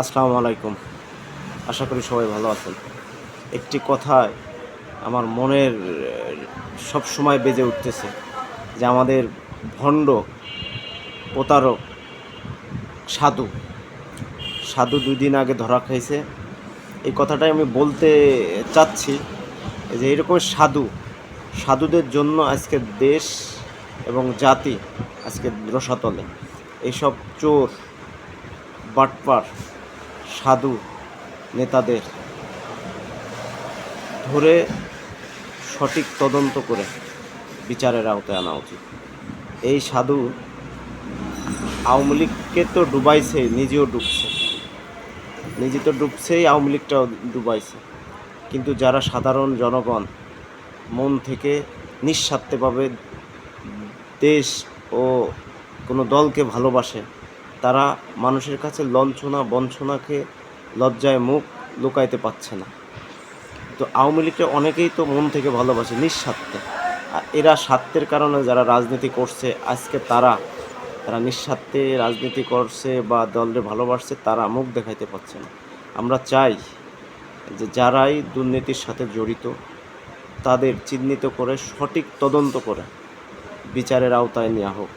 আসসালামু আলাইকুম। আশা করি সবাই ভালো আছেন। একটি কথায় আমার মনের, সব সময় বেজে উঠতেছে যে আমাদের ভণ্ড প্রতারক সাধু সাধু দুই দিন আগে ধরা খাইছে। এই কথাটাই আমি বলতে চাচ্ছি যে এরকম সাধু, সাধুদের জন্য আজকে দেশ এবং জাতি আজকে রসাতলে। এইসব চোর, বাটপার সাধু নেতাদের ধরে সঠিক তদন্ত করে বিচারের আওতায় আনা উচিত। এই সাধু আওয়ামী লীগকে তো ডুবাইছে, নিজেও ডুবছে। নিজে তো ডুবছেই আওয়ামী লীগটাও ডুবাইছে। কিন্তু যারা সাধারণ জনগণ মন থেকে নিঃস্বার্থভাবে দেশ ও কোনো দলকে ভালোবাসে তারা মানুষের কাছে লঞ্ছনা বঞ্চনাকে লজ্জায় মুখ লুকাইতে পারছে না। তো আওয়ামী লীগকে অনেকেই তো মন থেকে ভালোবাসে নিঃস্বার্থে। আর এরা স্বার্থের কারণে যারা রাজনীতি করছে, আজকে তারা তারা নিঃস্বার্থে রাজনীতি করছে বা দলরে ভালোবাসছে, তারা মুখ দেখাইতে পারছে না। আমরা চাই যে যারাই দুর্নীতির সাথে জড়িত, তাদের চিহ্নিত করে, সঠিক তদন্ত করে বিচারের আওতায় নেওয়া হোক।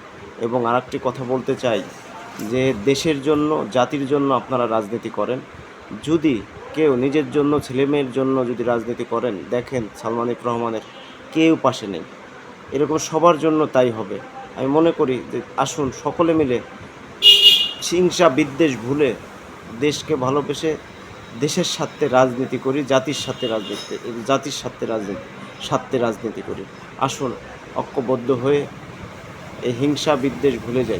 এবং আরেকটি কথা বলতে চাই যে দেশের জন্য, জাতির জন্য আপনারা রাজনীতি করেন। যদি কেউ নিজের জন্য ছেলেমেয়ের জন্য যদি রাজনীতি করেন, দেখেন সালমান এফ রহমানের কেউ পাশে নেই। এরকম সবার জন্য তাই হবে। আমি মনে করি যে আসুন সকলে মিলে হিংসা, বিদ্বেষ ভুলে দেশকে ভালোবেসে দেশের স্বার্থে রাজনীতি করি, জাতির স্বার্থে রাজনীতি, জাতির স্বার্থে রাজনীতি স্বার্থে রাজনীতি করি। আসুন ঐক্যবদ্ধ হয়ে এই হিংসা, বিদ্বেষ ভুলে যাই।